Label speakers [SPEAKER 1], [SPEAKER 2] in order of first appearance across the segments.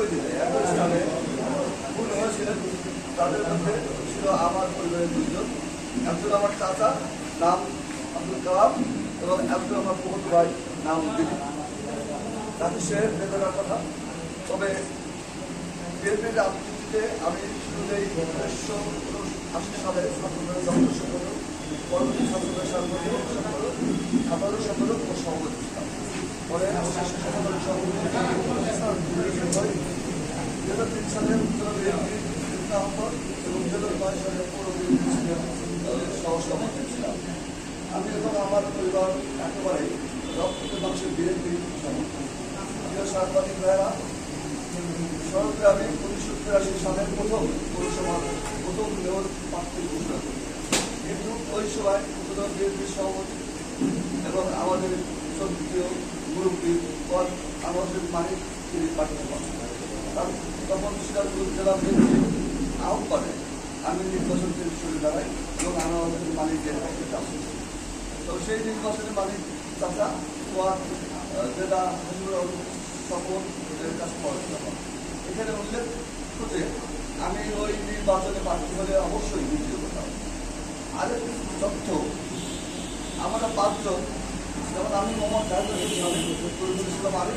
[SPEAKER 1] তৈরি হয় ভুল হয়েছিল তাদের মধ্যে ছিল আমার পরিবারের দুজন একজন আমার চাচা নাম আব্দুল কালাম এবং একজন আমার বহুত ভাই নাম দিলীপ তাদের সে বেদনার কথা তবে বিএনপির রাজনীতিতে আমি শুরুতেই উনিশশো আশি সালে সম্পূর্ণ সদস্য পরবর্তী সম্পূর্ণ সম্পর্ক সম্পর্ক সাধারণ সম্পর্ক ও সভাপতি পরে সভাপতি দু হাজার তিন সালে উত্তর যুক্ত আহ্বান এবং দু হাজার নয় সালে ছিলাম আমি এবং আমার পরিবার একেবারে রক্ত মাংসের বিএনপি সমর্থন সাংবাদিক ভাইরা আমি উনিশশো তিরাশি সালের প্রথম পৌরসভার প্রথম মেয়র প্রার্থী ঘোষণা করি কিন্তু ওই সময় উপজেলা বিএনপির সভাপতি এবং আমাদের সক্রিয় মুরব্বী পদ আমাদের মালিক তিনি তার তখন সিরাজগঞ্জ জেলা বিএনপির আহ্বানে আমি নির্বাচন থেকে সরে দাঁড়াই এবং আমাদের চাপ তো সেই নির্বাচনে মালিক চাচা ওয়ার জেলা তখন কাছে পড়াশোনা করেন। এখানে উল্লেখ করতে আমি ওই নির্বাচনে প্রার্থী হলে অবশ্যই বিজয়ী হতাম আরেক তথ্য, আমরা পাঁচজন, যেমন আমি মোহাম্মদ জাহিদুল ইসলাম আলী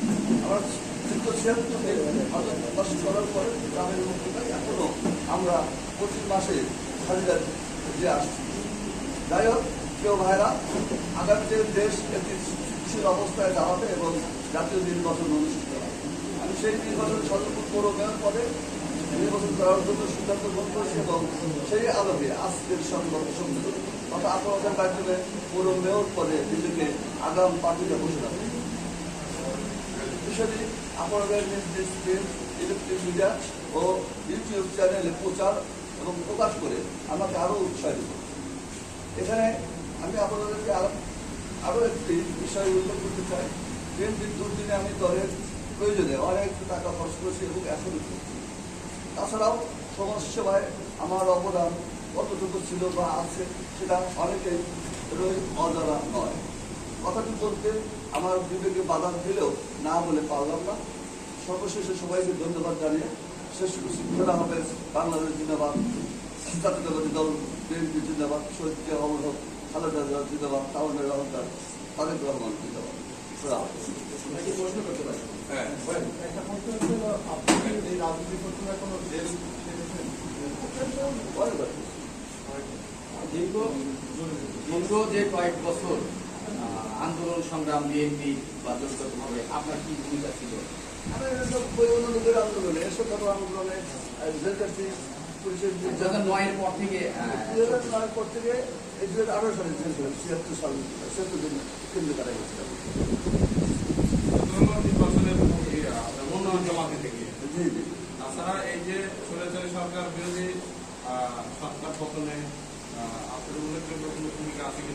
[SPEAKER 1] আমার দীর্ঘ পরে নির্বাচন অনুষ্ঠিত হবে। আমি সেই নির্বাচন সর্বোচ্চ বড় মেয়র নির্বাচন করার জন্য সিদ্ধান্ত গ্রহণ করেছি এবং সেই আলোকে আজকের সংবাদ সম্মেলন আঠারো হাজার কার্যক্রমে পৌর মেয়র আগাম প্রার্থীরা ঘোষণা করি বিষয়টি আপনাদের নির্দেশ দিন ইলেকট্রিক মিডিয়া ও ইউটিউব চ্যানেলে প্রচার এবং প্রকাশ করে আমাকে আরও উৎসাহিত এখানে আমি আপনাদেরকে আরও আরও একটি বিষয় উল্লেখ করতে চাই। বিএনপির দুর্দিনে আমি দলের প্রয়োজনে অনেক টাকা খরচ করেছি এবং এখনই করছি। তাছাড়াও সমাজসেবায় আমার অবদান কতটুকু ছিল বা আছে সেটা অনেকেই অজানা নয়। বলতে আমার বিবেকে বাধা দিলেও না বলে পারলাম না। সর্বশেষে সবাইকে ধন্যবাদ জানিয়ে শেষ করছি। খোলা হবে বাংলাদেশ জিন্দাবাদ জাতীয়তাবাদী দল বিএনপি জিন্দাবাদ শহীদ জিয়া অমর হক খালেদা জিয়া জিন্দাবাদ তাওয়ানের রহমান তারেক রহমান জিন্দাবাদ।
[SPEAKER 2] করতে
[SPEAKER 1] হ্যাঁ।
[SPEAKER 2] করতে।
[SPEAKER 3] দীর্ঘ দীর্ঘ যে কয়েক বছর আন্দোলন সংগ্রাম বিএনপি বা জড়িতভাবে আপনার কি ভূমিকা ছিল?
[SPEAKER 1] আমি এসব বই অনুরোধের আন্দোলনে এসব আন্দোলনে পুলিশের
[SPEAKER 3] দু হাজার নয়ের পর থেকে আহ,
[SPEAKER 1] হাজার নয়ের পর থেকে এই হাজার আঠারো সালে জেল ছিলাম ছিয়াত্তর সাল ছিয়াত্তর দিন কেন্দ্রে কাটা গেছিলাম
[SPEAKER 4] ধন্যবাদ নির্বাচনের এই, আহ, উন্নয়ন জমাতে থেকে।
[SPEAKER 1] জি জি।
[SPEAKER 4] তাছাড়া এই যে সরকার বিরোধী আহ, সরকার পতনে আহ, আপনার উল্লেখযোগ্য কোনো ভূমিকা আছে কিনা আমার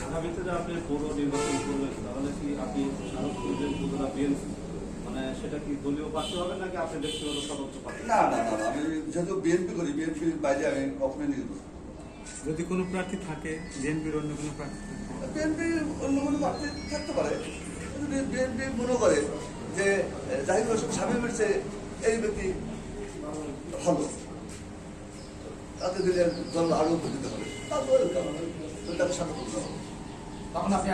[SPEAKER 5] আগামীতে যে আপনি পৌর নির্বাচন করবেন তাহলে কি আপনি সাহস করবেন উপজেলা বিএনপি মানে সেটা কি দলীয় প্রার্থী হবে নাকি আপনি ব্যক্তিগত প্রার্থী?
[SPEAKER 1] না না না আমি যেহেতু বিএনপি করি বিএনপির বাইরে আমি কখনোই
[SPEAKER 6] যদি কোনো প্রার্থী থাকে জেএনপির অন্য কোনো প্রার্থী থাকে?
[SPEAKER 1] বিএনপি অন্য কোনো প্রার্থী থাকতে পারে যদি বিএনপি মনে করে যে জাহিদ হোসেন স্বামী চেয়ে এই ব্যক্তি ভালো। তাতে দিলে দল আরও উপকৃত হবে। তারপরে তাকে সাথে করতে হবে
[SPEAKER 3] তখন আপনি